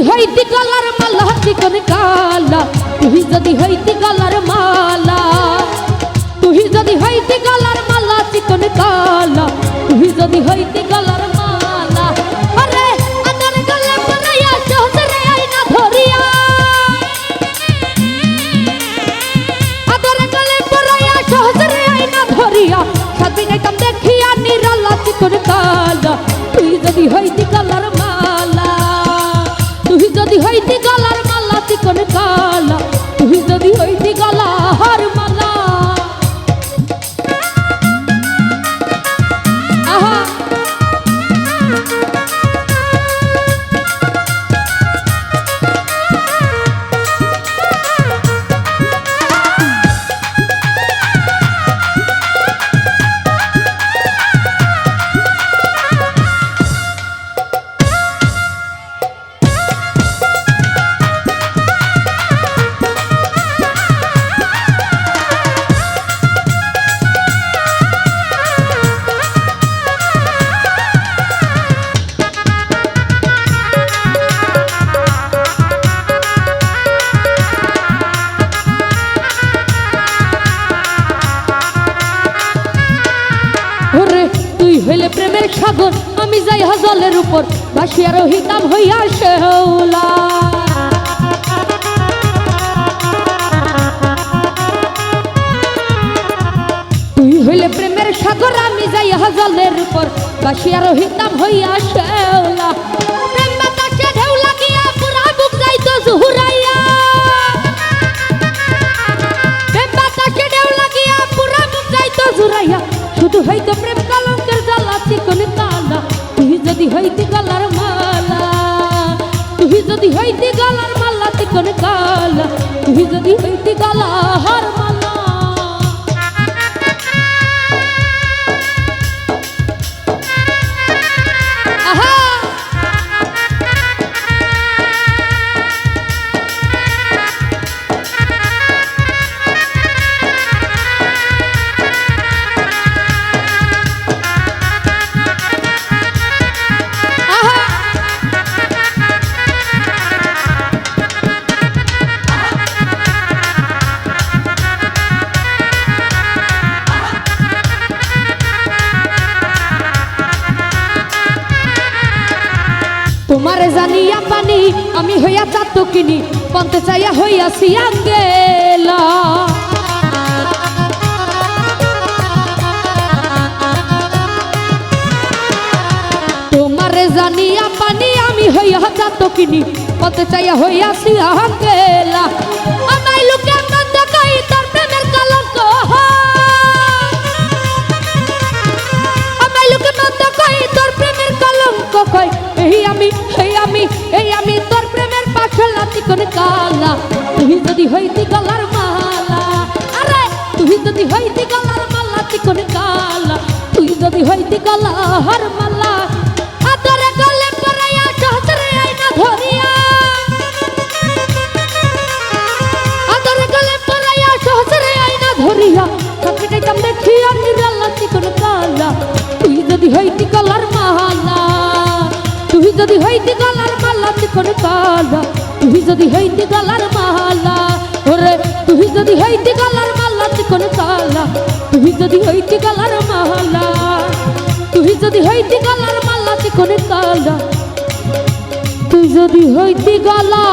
যদি হইতি গলার মালা চিকন কালা। তুই যদি হইতি গলার মালা, তুই যদি হইতি গলার মালা, চিকন কালা। তুই যদি হইতি গলার মালা, আরে আদর গলে বানাইয়া সহজরে আইনা ধরিয়া। আদরে দেখিয়া নিরালা, চিকন কালা। তুই যদি হইতি যদি হইতি প্রেমের সাগর আমি যাই হজলের উপর। ভাসিয়া রহিতাম হইয়া শেওলা। তুই হইলে প্রেমের সাগর, আমি যাই জলের উপর। ভাসিয়া রহিতাম হইয়া শেওলা। প্রেম বাতাসে ঢেউ লাগিয়া পুরা বুক যাইতো জুহুরাইয়া হইতি গলার মালা তুই যদি হইতে গলার মালা তিকন কালা তুই যদি হইতে গলা, হার মালা তোমারে জানিয়া পানি, আমি হইয়া চাতকিনি পন্তে চাইয়া হইয়া সিয়া গেল তোমারে জানিয়া পানি, আমি হইয়া চাতকিনি পন্তে চাইয়া হইয়া সিয়াং আমি এই আমি এই আমি তোর প্রেমের পাশল নাতি করে কালা। তুই যদি হইতি গলার মালা, আরে, তুই যদি হইতি গলার মালা তি করে কালা। তুই যদি হইতি গলার মালা যদি হইতি গলার মালা চিকন কালা তুই যদি হইতি গলার মালা, ওরে, তুই যদি হইতি গলার মালা চিকন কালা তুই যদি হইতি গলার মালা, তুই যদি হইতি গলার মালা চিকন কালা তুই যদি হইতি গলা